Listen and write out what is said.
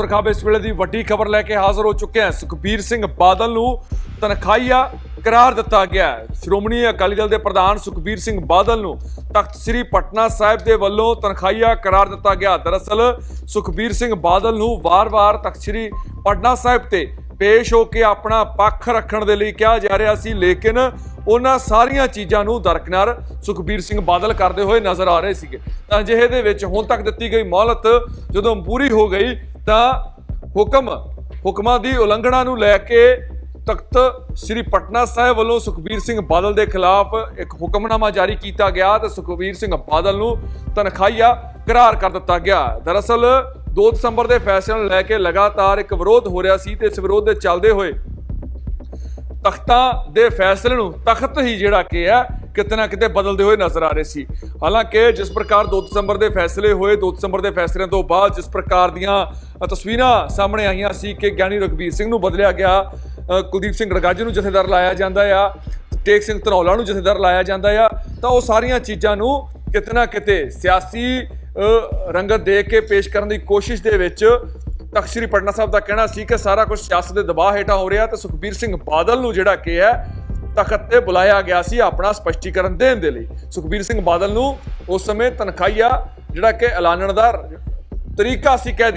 ਸਰਖਾਬ ਇਸ ਵੇਲੇ ਦੀ ਵੱਡੀ ਖਬਰ ਲੈ ਕੇ ਹਾਜ਼ਰ ਹੋ ਚੁੱਕੇ ਹਾਂ। ਸੁਖਬੀਰ ਸਿੰਘ ਬਾਦਲ ਨੂੰ ਤਨਖਾਹੀਆ ਕਰਾਰ ਦਿੱਤਾ ਗਿਆ ਹੈ। ਸ਼੍ਰੋਮਣੀ ਅਕਾਲੀ ਦਲ ਦੇ ਪ੍ਰਧਾਨ ਸੁਖਬੀਰ ਸਿੰਘ ਬਾਦਲ ਨੂੰ ਤਖਤ ਸ੍ਰੀ ਪਟਨਾ ਸਾਹਿਬ ਦੇ ਵੱਲੋਂ ਤਨਖਾਹੀਆ ਕਰਾਰ ਦਿੱਤਾ ਗਿਆ। ਦਰਅਸਲ, ਸੁਖਬੀਰ ਸਿੰਘ ਬਾਦਲ ਨੂੰ ਵਾਰ-ਵਾਰ ਤਖਤ ਸ੍ਰੀ ਪਟਨਾ ਸਾਹਿਬ ਤੇ ਪੇਸ਼ ਹੋ ਕੇ ਆਪਣਾ ਪੱਖ ਰੱਖਣ ਦੇ ਲਈ ਕਿਹਾ ਜਾ ਰਿਹਾ ਸੀ, ਲੇਕਿਨ ਉਹਨਾਂ ਸਾਰੀਆਂ ਚੀਜ਼ਾਂ ਨੂੰ ਦਰਕਨਾਰ ਸੁਖਬੀਰ ਸਿੰਘ ਬਾਦਲ ਕਰਦੇ ਹੋਏ ਨਜ਼ਰ ਆ ਰਹੇ ਸੀਗੇ। ਤਾਂ ਅਜਿਹੇ ਦੇ ਵਿੱਚ ਹੁਣ ਤੱਕ ਦਿੱਤੀ ਗਈ ਮੌਲਤ ਜਦੋਂ ਪੂਰੀ ਹੋ ਗਈ ਤਾਂ ਹੁਕਮ, ਹੁਕਮਾਂ ਦੀ ਉਲੰਘਣਾ ਨੂੰ ਲੈ ਕੇ ਤਖਤ ਸ੍ਰੀ ਪਟਨਾ ਸਾਹਿਬ ਵੱਲੋਂ ਸੁਖਬੀਰ ਸਿੰਘ ਬਾਦਲ ਦੇ ਖਿਲਾਫ ਇੱਕ ਹੁਕਮਨਾਮਾ ਜਾਰੀ ਕੀਤਾ ਗਿਆ ਤੇ ਸੁਖਬੀਰ ਸਿੰਘ ਬਾਦਲ ਨੂੰ ਤਨਖਾਹੀਆ ਕਰਾਰ ਕਰ ਦਿੱਤਾ ਗਿਆ। ਦਰਅਸਲ 2 ਦਸੰਬਰ ਦੇ ਫੈਸਲੇ ਨੂੰ ਲੈ ਕੇ ਲਗਾਤਾਰ ਇੱਕ ਵਿਰੋਧ ਹੋ ਰਿਹਾ ਸੀ ਤੇ ਇਸ ਵਿਰੋਧ ਦੇ ਚੱਲਦੇ ਹੋਏ ਤਖਤਾਂ ਦੇ ਫੈਸਲੇ ਨੂੰ ਤਖਤ ਹੀ ਜਿਹੜਾ ਕਿ ਹੈ ਕਿਤੇ ਨਾ ਕਿਤੇ ਬਦਲਦੇ ਹੋਏ ਨਜ਼ਰ ਆ ਰਹੇ ਸੀ। ਹਾਲਾਂਕਿ ਜਿਸ ਪ੍ਰਕਾਰ 2 ਦਸੰਬਰ ਦੇ ਫੈਸਲੇ ਹੋਏ 2 ਦਸੰਬਰ ਦੇ ਫੈਸਲਿਆਂ ਤੋਂ ਬਾਅਦ ਜਿਸ ਪ੍ਰਕਾਰ ਦੀਆਂ ਤਸਵੀਰਾਂ ਸਾਹਮਣੇ ਆਈਆਂ ਸੀ ਕਿ ਗਿਆਨੀ ਰਘਬੀਰ ਸਿੰਘ ਨੂੰ ਬਦਲਿਆ ਗਿਆ ਕੁਲਦੀਪ ਸਿੰਘ ਰਗਾਜੂ ਨੂੰ ਜਥੇਦਾਰ ਲਾਇਆ ਜਾਂਦਾ ਆ ਟੇਕ ਸਿੰਘ ਧਨੌਲਾ ਨੂੰ ਜਥੇਦਾਰ ਲਾਇਆ ਜਾਂਦਾ ਆ, ਤਾਂ ਉਹ ਸਾਰੀਆਂ ਚੀਜ਼ਾਂ ਨੂੰ ਕਿਤੇ ਨਾ ਕਿਤੇ ਸਿਆਸੀ ਰੰਗਤ ਦੇ ਕੇ ਪੇਸ਼ ਕਰਨ ਦੀ ਕੋਸ਼ਿਸ਼ ਦੇ ਵਿੱਚ ਤਖ਼ਤ ਸ੍ਰੀ ਪਟਨਾ ਸਾਹਿਬ ਦਾ ਕਹਿਣਾ ਸੀ ਕਿ ਸਾਰਾ ਕੁਝ ਸਿਆਸਤ ਦੇ ਦਬਾਅ ਹੇਠਾਂ ਹੋ ਰਿਹਾ ਤੇ ਸੁਖਬੀਰ ਸਿੰਘ ਬਾਦਲ ਨੂੰ ਜਿਹੜਾ ਕਿ ਹੈ ਤਖਤ ਤੇ ਬੁਲਾਇਆ ਗਿਆ ਸੀ ਆਪਣਾ ਸਪਸ਼ਟੀਕਰਨ ਦੇਣ ਦੇ ਲਈ। ਸੁਖਬੀਰ ਸਿੰਘ ਬਾਦਲ ਨੂੰ ਉਸ ਸਮੇਂ ਤਨਖਾਹੀਆ ਜਿਹੜਾ ਕਿ ਐਲਾਨਣ ਦਾ ਤਰੀਕਾ ਸੀ ਕਹਿ